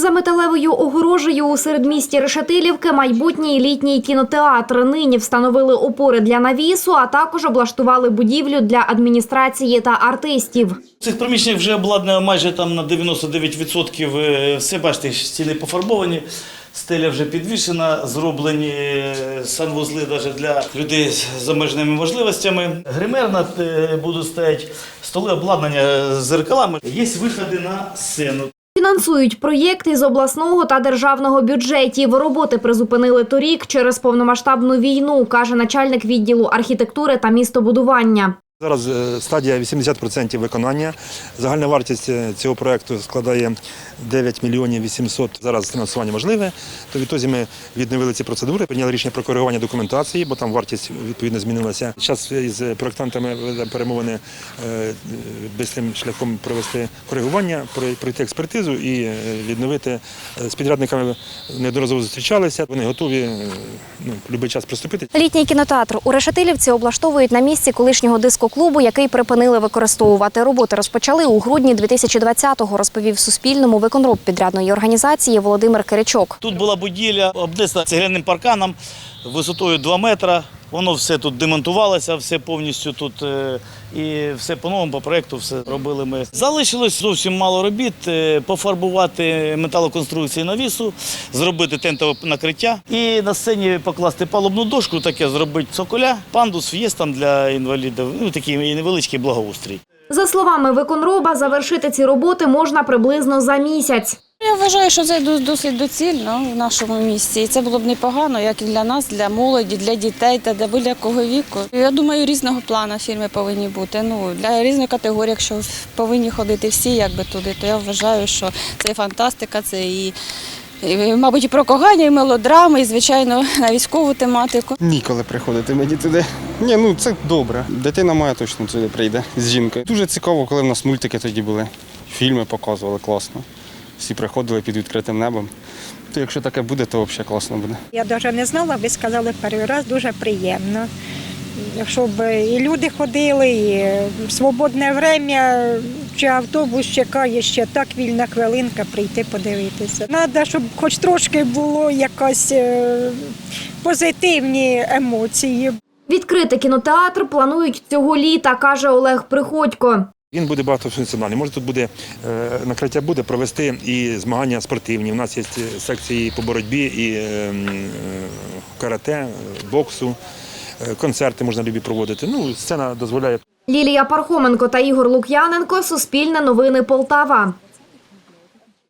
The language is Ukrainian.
За металевою огорожею у середмісті Решетилівки майбутній літній кінотеатр. Нині встановили опори для навісу, а також облаштували будівлю для адміністрації та артистів. Цих приміщеннях вже обладнано майже там на 99% е, все, бачите, стіни пофарбовані, стеля вже підвішена, зроблені е, санвузли навіть для людей з обмеженими можливостями. Гримерна е, будуть стояти, столи обладнання з зеркалами. Є виходи на сцену. Фінансують проєкти з обласного та державного бюджетів. Роботи призупинили торік через повномасштабну війну, каже начальник відділу архітектури та містобудування. Зараз е, стадія 80% виконання. Загальна вартість е, цього проєкту складає 9 мільйонів 800. Зараз фінансування можливе. То відтоді ми відновили ці процедури, прийняли рішення про коригування документації, бо там вартість відповідно змінилася. Зараз із проєктантами перемовини е, швидким шляхом провести коригування, пройти експертизу і відновити з підрядниками. Неодноразово зустрічалися. Вони готові ну, будь-який час приступити. Літній кінотеатр у Решетилівці облаштовують на місці колишнього дискоклубу, який припинили використовувати. Роботи розпочали у грудні 2020-го, розповів Суспільному виконроб підрядної організації Володимир Киричок. Тут була будівля обнесена цегляним парканом висотою 2 метри. Воно все тут демонтувалося, все повністю тут е, і все по-новому, по проєкту все робили ми. Залишилось зовсім мало робіт, е, пофарбувати металоконструкції навісу, зробити тентове накриття і на сцені покласти палубну дошку, таке зробити цоколя, пандус, в'їзд там для інвалідів, ну такий невеличкий благоустрій. За словами виконроба, завершити ці роботи можна приблизно за місяць. Я вважаю, що це досить доцільно в нашому місті. І це було б непогано, як і для нас, для молоді, для дітей та для будь-якого віку. Я думаю, різного плану фільми повинні бути. Ну для різної категорії, якщо повинні ходити всі, якби туди, то я вважаю, що це і фантастика, це і. і, Мабуть, і про кохання, і мелодрами, і звичайно на військову тематику. Ніколи приходити мені туди. Ні, ну це добре. Дитина моя точно туди прийде з жінкою. Дуже цікаво, коли в нас мультики тоді були. Фільми показували класно. Всі приходили під відкритим небом. То якщо таке буде, то взагалі класно буде. Я навіть не знала, ви сказали перший раз, дуже приємно. Щоб і люди ходили, і в свободне время, чи автобус чекає ще так вільна хвилинка прийти подивитися. Треба, щоб хоч трошки було якась е, позитивні емоції. Відкрити кінотеатр планують цього літа, каже Олег Приходько. Він буде багатофункціональний. Може, тут буде е, накриття буде провести і змагання спортивні. У нас є секції по боротьбі, і е, е, карате, боксу, концерти можна любі проводити. Ну, сцена дозволяє. Лілія Пархоменко та Ігор Лук'яненко. Суспільне новини Полтава.